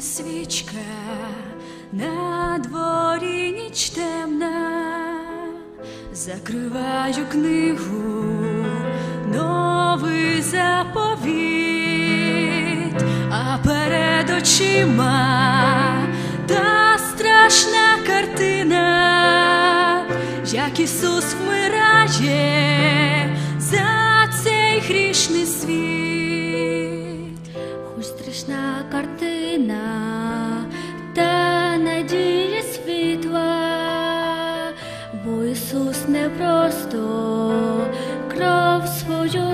Свічка, на дворі ніч темна, закриваю книгу, новий заповіт, а перед очима та страшна картина, як Ісус вмирає за цей грішний світ. Хоч страшна картина, Ісус не просто. Кров свою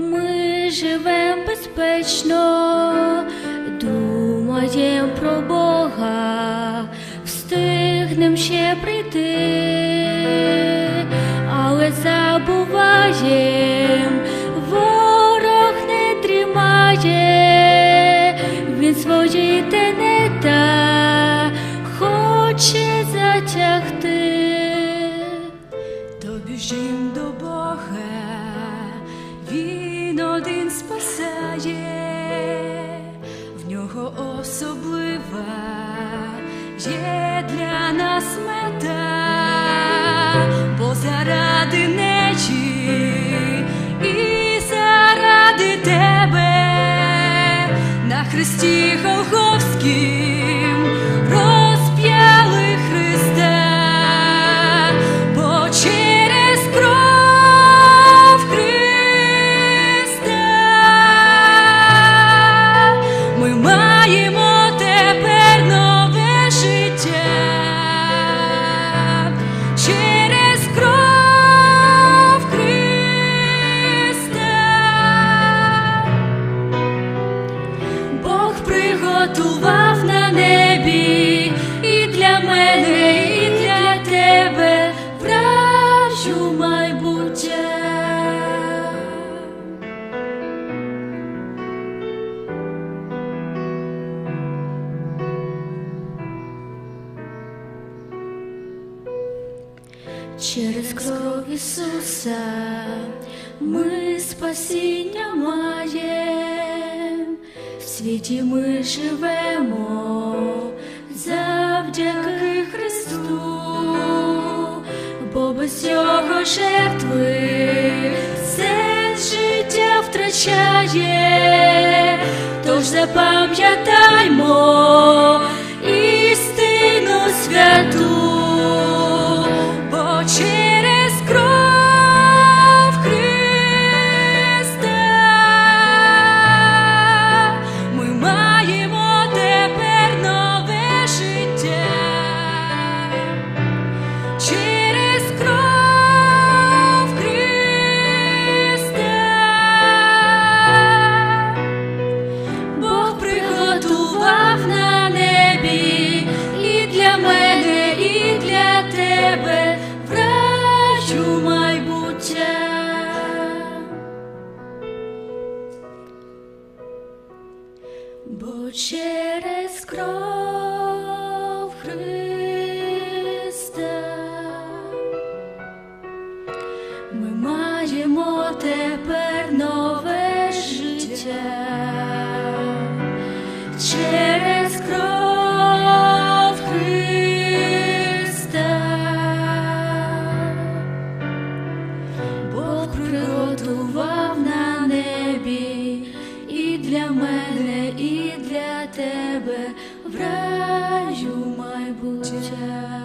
ми живем безпечно, думаєм про Бога, встигнем ще прийти, але забуваєм, ворог не тримає, він свої тенета хоче затягти. То біжим до спасає, в нього особлива є для нас мета, бо заради нечі і заради тебе на хресті Голгофськім Через кров Ісуса ми спасіння маєм, в світі ми живемо завдяки Христу, бо без його жертви сенс життя втрачає, тож запам'ятаймо майбуття. Бо через кров для мене, і для тебе в раю майбуття.